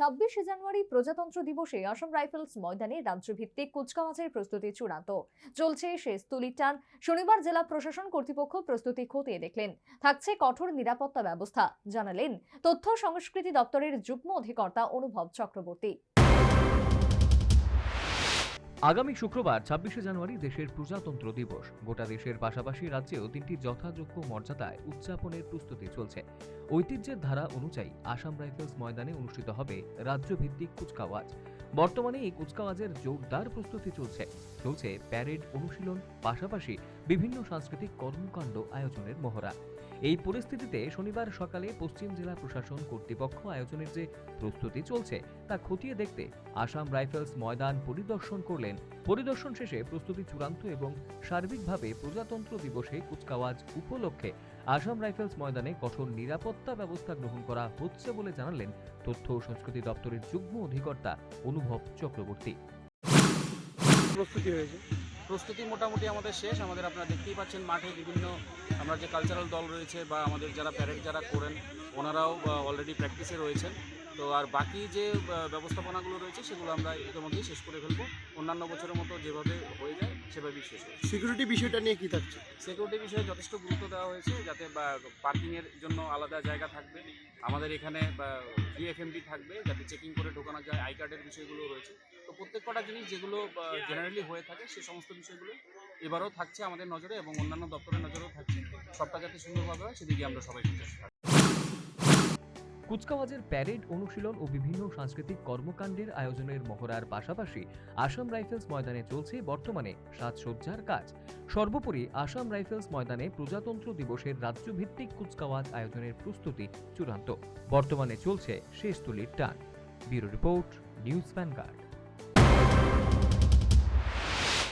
ছাব্বিশে জানুয়ারি প্রজাতন্ত্র দিবসে অসম রাইফেলস ময়দানে রাজ্যভিত্তিক কুচকাওয়াজের প্রস্তুতি চূড়ান্ত। চলছে শেষ তুলির টান শনিবার জেলা প্রশাসন কর্তৃপক্ষ প্রস্তুতি খতিয়ে দেখলেন। থাকছে কঠোর নিরাপত্তা ব্যবস্থা, জানালেন তথ্য সংস্কৃতি দপ্তরের যুগ্ম অধিকর্তা অনুভব চক্রবর্তী। আগামী শুক্রবার, ছাব্বিশে জানুয়ারি দেশের প্রজাতন্ত্র দিবস। গোটা দেশের পাশাপাশি রাজ্যেও দিনটি যথাযোগ্য মর্যাদায় উদযাপনের প্রস্তুতি চলছে। ঐতিহ্যের ধারা অনুযায়ী আসাম রাইফেলস ময়দানে অনুষ্ঠিত হবে রাজ্যভিত্তিক কুচকাওয়াজ। বর্তমানে এই কুচকাওয়াজের জোরদার প্রস্তুতি চলছে। চলছে প্যারেড অনুশীলন, পাশাপাশি বিভিন্ন সাংস্কৃতিক কর্মকাণ্ড আয়োজনের মহড়া। এই পরিস্থিতিতে শনিবার সকালে পশ্চিম জেলা প্রশাসন কর্তৃপক্ষ আয়োজনের যে প্রস্তুতি চলছে, তা খতিয়ে দেখতে আসাম রাইফেলস ময়দান পরিদর্শন করলেন। পরিদর্শন শেষে প্রস্তুতি চূড়ান্ত এবং সার্বিকভাবে প্রজাতন্ত্র দিবসে কুচকাওয়াজ উপলক্ষে আসাম রাইফেলস ময়দানে কঠোর নিরাপত্তা ব্যবস্থা গ্রহণ করা হচ্ছে বলে জানালেন তথ্য ও সংস্কৃতি দপ্তরের যুগ্ম অধিকর্তা অনুভব চক্রবর্তী। প্রস্তুতি হয়েছে। প্রস্তুতি মোটামুটি আমাদের শেষ। আমাদের আপনারা দেখতেই পাচ্ছেন মাঠে বিভিন্ন আমরা যে কালচারাল দল রয়েছে বা আমাদের যারা প্যারেড যারা করেন, ওনারাও অলরেডি প্র্যাকটিসে রয়েছেন। তো আর বাকি যে ব্যবস্থাপনাগুলো রয়েছে সেগুলো আমরা ইতিমধ্যেই শেষ করে ফেলব। অন্যান্য বছরের মতো যেভাবে হয়ে যায় সেভাবেই শেষ হয়েছে সিকিউরিটি বিষয়টা নিয়ে কি থাকছে? সিকিউরিটি বিষয়ে যথেষ্ট গুরুত্ব দেওয়া হয়েছে যাতে বা পার্কিংয়ের জন্য আলাদা জায়গা থাকবে। আমাদের এখানে ভিএফএমডি থাকবে যাতে চেকিং করে ঢোকানো যায় আই কার্ডের বিষয়গুলো রয়েছে। তো প্রত্যেক কটা জিনিস যেগুলো জেনারেলি হয়ে থাকে সে সমস্ত বিষয়গুলো এবারও থাকছে আমাদের নজরে এবং অন্যান্য দপ্তরের নজরেও থাকছে। সবটা যাতে সুন্দরভাবে হয় সেদিকে আমরা সবাই চেষ্টা করব। কুচকাওয়াজের প্যারেড অনুশীলন ও বিভিন্ন সাংস্কৃতিক কর্মকাণ্ডের আয়োজনের মহড়ার পাশাপাশি আসাম রাইফেলস ময়দানে চলছে বর্তমানে সাজসজ্জার কাজ। সর্বোপরি আসাম রাইফেলস ময়দানে প্রজাতন্ত্র দিবসের রাজ্যভিত্তিক কুচকাওয়াজ আয়োজনের প্রস্তুতি চূড়ান্ত। বর্তমানে চলছে শেষ তুলির টান। Bureau report, news Vanguard.